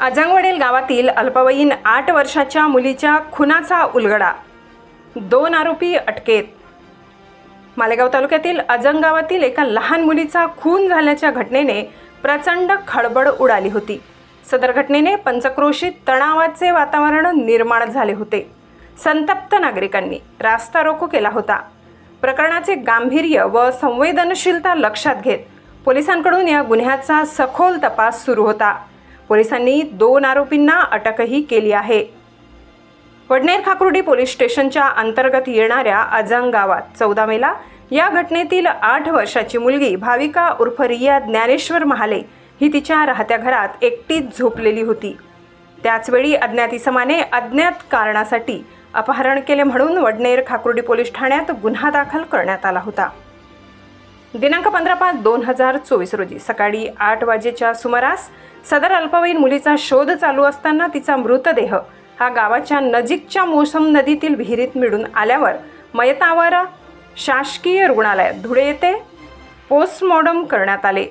अजांगवडील गावातील अल्पवयीन आठ वर्षाच्या मुलीच्या खुनाचा उलगडा. दोन आरोपी अटकेत. मालेगाव तालुक्यातील अजंग गावातील एका लहान मुलीचा खून झाल्याच्या घटनेने प्रचंड खळबळ उडाली होती. सदर घटनेने पंचक्रोशीत तणावाचे वातावरण निर्माण झाले होते. संतप्त नागरिकांनी रास्ता रोको केला होता. प्रकरणाचे गांभीर्य व संवेदनशीलता लक्षात घेत पोलिसांकडून या गुन्ह्याचा सखोल तपास सुरू होता. पोलिसांनी दोन आरोपींना अटकही केली आहे. वडनेर खाकुर्डी पोलीस स्टेशनच्या अंतर्गत येणाऱ्या आजांग गावात चौदा मेला या घटनेतील आठ वर्षाची मुलगी भाविका उर्फ रिया ज्ञानेश्वर महाले ही तिच्या राहत्या घरात एकटीच झोपलेली होती. त्याचवेळी अज्ञात इसमाने अज्ञात कारणासाठी अपहरण केले म्हणून वडनेर खाकुर्डी पोलीस ठाण्यात गुन्हा दाखल करण्यात आला होता. दिनांक पंधरा पाच दोन हजार चोवीस रोजी सकाळी आठ वाजेच्या सुमारास सदर अल्पवयीन मुलीचा शोध चालू असताना तिचा मृतदेह हा गावाच्या नजीकच्या मोसम नदीतील विहिरीत मिळून आल्यावर मयतावर शासकीय रुग्णालयात धुळे येथे पोस्टमॉर्टम करण्यात आले.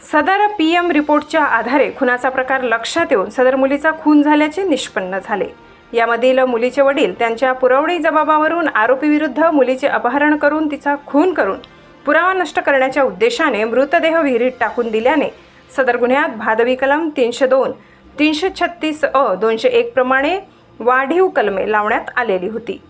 सदर पी एम रिपोर्टच्या आधारे खुनाचा प्रकार लक्षात येऊन सदर मुलीचा खून झाल्याचे निष्पन्न झाले. यामधील मुलीचे वडील त्यांच्या पुरवणी जबाबावरून आरोपीविरुद्ध मुलीचे अपहरण करून तिचा खून करून पुरावा नष्ट करण्याच्या उद्देशाने मृतदेह विहिरीत टाकून दिल्याने सदर गुन्ह्यात भादवी कलम तीनशे दोन तीनशे छत्तीस अ दोनशे एक प्रमाणे वाढीव कलमे लावण्यात आलेली होती.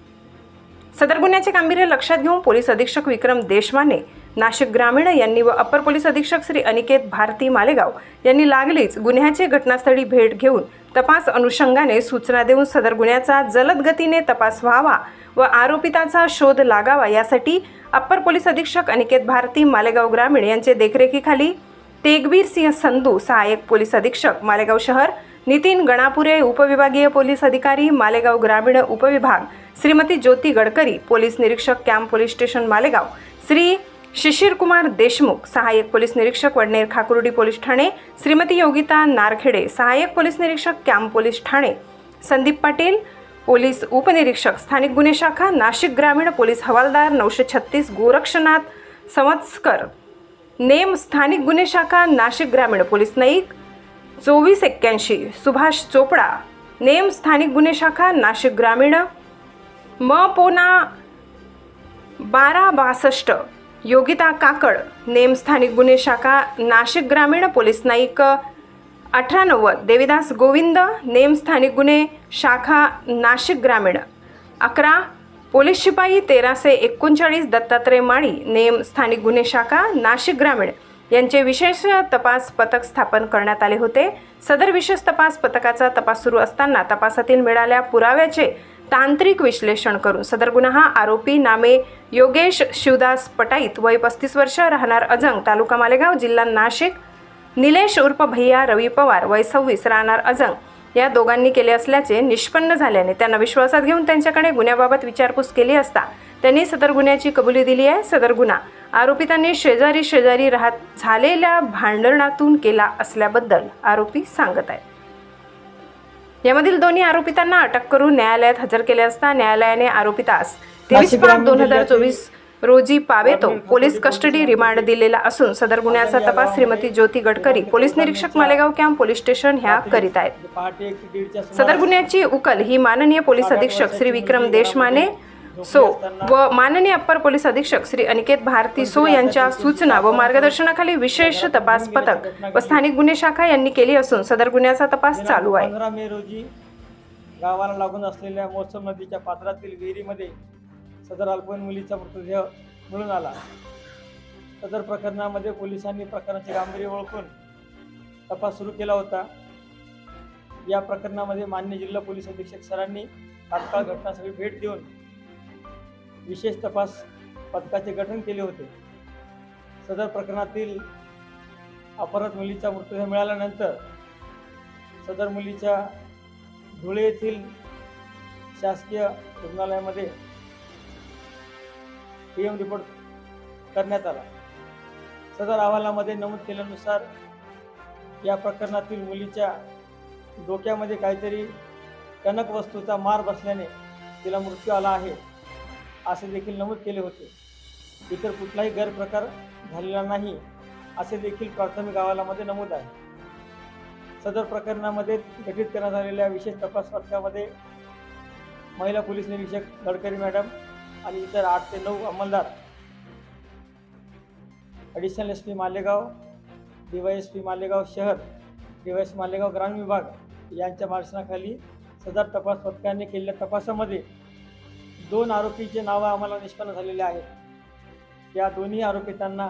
सदर गुन्ह्याचे गांभीर्य लक्षात घेऊन पोलीस अधीक्षक विक्रम देशमाने नाशिक ग्रामीण यांनी व अपर पोलीस अधीक्षक श्री अनिकेत भारती मालेगाव यांनी लागलीच गुन्ह्याचे घटनास्थळी भेट घेऊन तपास अनुषंगाने सूचना देऊन सदर गुन्ह्याचा जलद गतीने तपास व्हावा व आरोपिताचा शोध लागावा यासाठी अप्पर पोलीस अधीक्षक अनिकेत भारती मालेगाव ग्रामीण यांचे देखरेखीखाली तेगबीर सिंह संधू सहाय्यक पोलीस अधीक्षक मालेगाव शहर नितीन गणापुरे उपविभागीय पोलीस अधिकारी मालेगाव ग्रामीण उपविभाग श्रीमती ज्योती गडकरी पोलीस निरीक्षक camp police station Malegaon Shri Shishir Kumar Deshmukh सहाय्यक पोलीस निरीक्षक वडनेर खाकुर्डी पोलीस ठाणे श्रीमती योगिता नारखेडे सहाय्यक पोलीस निरीक्षक कॅम्प पोलीस ठाणे संदीप पाटील पोलीस उपनिरीक्षक स्थानिक गुन्हे शाखा नाशिक ग्रामीण पोलीस हवालदार नऊशे छत्तीस गोरक्षनाथ समत्सकर नेम स्थानिक गुन्हे शाखा नाशिक ग्रामीण पोलीस नाईक चोवीस एक्क्याऐंशी सुभाष चोपडा नेम स्थानिक गुन्हे शाखा नाशिक ग्रामीण म पोना बारा बासष्ट योगिता काकड नेम स्थानिक गुन्हे शाखा नाशिक ग्रामीण पोलीस नाईक अठरा नव्वद देविदास गोविंद नेम स्थानिक गुन्हे शाखा नाशिक ग्रामीण. अकरा पोलीस शिपाई तेराशे एकोणचाळीस दत्तात्रय माळी नेम स्थानिक गुन्हे शाखा नाशिक ग्रामीण. यांचे विशेष तपास पथक स्थापन करण्यात आले होते. सदर विशेष तपास पथकाचा तपास सुरू असताना तपासातील मिळाल्या पुराव्याचे तांत्रिक विश्लेषण करून सदर गुन्हा हा आरोपी नामे योगेश शिवदास पटाईत वय पस्तीस वर्ष राहणार अजंग तालुका मालेगाव जिल्हा नाशिक. निलेश उर्फ भैया रवी पवार वय सव्वीस राहणार अजंग. या दोघांनी केले असल्याचे निष्पन्न झाल्याने त्यांना विश्वासात घेऊन त्यांच्याकडे गुन्ह्याबाबत विचारपूस केली असता त्यांनी सदर गुन्ह्याची कबुली दिली आहे. सदर गुन्हा आरोपितांनी शेजारी शेजारी राहत झालेल्या भांडणातून केला असल्याबद्दल आरोपी सांगत आहेत. यामधील दोन्ही आरोपितांना अटक करून न्यायालयात हजर केले असता न्यायालयाने आरोपितास तेवीस पाच दोन हजार चोवीस रोजी पावेतो पोलीस कस्टडी रिमांड दिलेला असून सदर गुन्ह्याचा तपास श्रीमती ज्योती गडकरी पोलीस निरीक्षक मालेगाव कॅम्प पोलीस स्टेशन ह्या करीत आहेत. सदर गुन्ह्याची उकल ही माननीय पोलीस अधीक्षक श्री विक्रम देशमाने सो व माननीय अप्पर पोलीस अधीक्षक श्री अनिकेत भारती सो यांच्या सूचना व मार्गदर्शनाखाली विशेष तपास पथक व स्थानिक गुन्हे शाखा यांनी केली असून सदर गुन्ह्याचा तपास चालू आहे. पंधरा मे रोजी गावाला लागून असलेल्या मोसम नदीच्या पात्रातील विहिरीमध्ये सदर अल्पवयीन मुलीचा मृतदेह मिळून आला. सदर प्रकरणामध्ये पोलिसांनी प्रकरणाचे गांभीर्य ओळखून तपास सुरू केला होता. या प्रकरणामध्ये मान्य जिल्हा पोलीस अधीक्षक सरांनी तात्काळ घटनास्थळी भेट देऊन विशेष तपास पथकाचे गठन केले होते. सदर प्रकरणातील अपराध मुलीचा मृतदेह मिळाल्यानंतर सदर मुलीच्या धुळे येथील शासकीय रुग्णालयामध्ये पी एम रिपोर्ट करण्यात आला. सदर अहवालामध्ये नमूद केल्यानुसार या प्रकरणातील मुलीच्या डोक्यामध्ये काहीतरी कणक वस्तूचा मार बसल्याने तिला मृत्यू आला आहे. असे देखील नमूद केले होते. इतर कुठलाही गैरप्रकार झालेला नाही असे देखील प्राथमिक अहवालामध्ये नमूद आहे. सदर प्रकरणामध्ये गठीत करण्यात आलेल्या विशेष तपास पथकामध्ये महिला पोलीस निरीक्षक गडकरी मॅडम आणि इतर आठ ते नऊ अंमलदार additional S P Malegaon D Y S P Malegaon शहर डी वाय एस मालेगाव ग्रामीण विभाग यांच्या मार्शनाखाली सदर तपास पथकाने केलेल्या तपासामध्ये दोन आरोपीचे नावं आम्हाला निष्पन्न झालेले आहेत. या दोन्ही आरोपितांना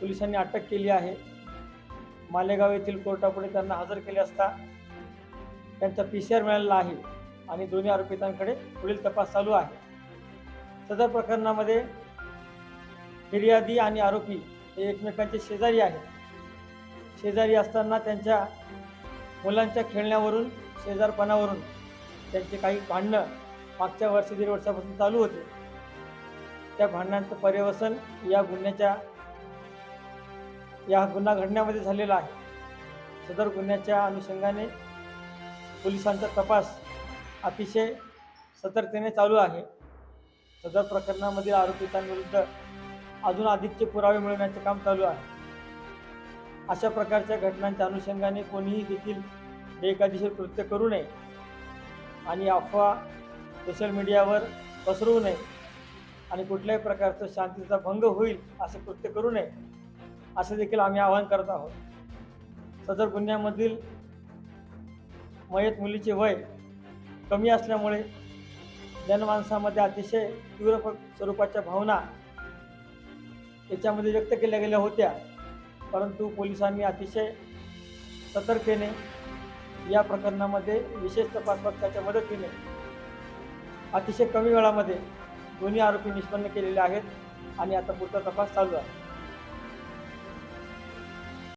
पोलिसांनी अटक केली आहे. मालेगाव येथील कोर्टापुढे त्यांना हजर केले असता त्यांचा पी सी आर मिळालेला आहे आणि दोन्ही आरोपितांकडे पुढील तपास चालू आहे. सदर प्रकरणामध्ये फिर्यादी आणि आरोपी हे एकमेकांचे शेजारी आहेत. शेजारी असताना त्यांच्या मुलांच्या खेळण्यावरून शेजारपणावरून त्यांचे काही भांडणं मागच्या वर्षी दीड वर्षापासून चालू होते. त्या भांडणांचं पर्यवसन या गुन्ह्याच्या या गुन्हा घडण्यामध्ये झालेला आहे. सदर गुन्ह्याच्या अनुषंगाने पोलिसांचा तपास अतिशय सतर्कतेने चालू आहे. सदर प्रकरणामधील आरोपितांविरुद्ध अजून अधिकचे पुरावे मिळवण्याचे काम चालू आहे. अशा प्रकारच्या घटनांच्या अनुषंगाने कोणीही देखील बेकायदेशीर कृत्य करू नये. आणि अफवा सोशल मीडियावर पसरवू नये आणि कुठल्याही प्रकारचं शांतीचा भंग होईल असं कृत्य करू नये असे देखील आम्ही आवाहन करत आहोत. सदर गुन्ह्यामधील मयत मुलीचे वय कमी असल्यामुळे जनमानसामध्ये अतिशय तीव्र स्वरूपाच्या भावना याच्यामध्ये व्यक्त केल्या गेल्या होत्या. परंतु पोलिसांनी अतिशय सतर्कतेने या प्रकरणामध्ये विशेष तपास पथकाच्या मदतीने अतिशय कमी वेळामध्ये दोन्ही आरोपी निष्पन्न केलेले आहेत आणि आता पुढचा तपास चालू आहे.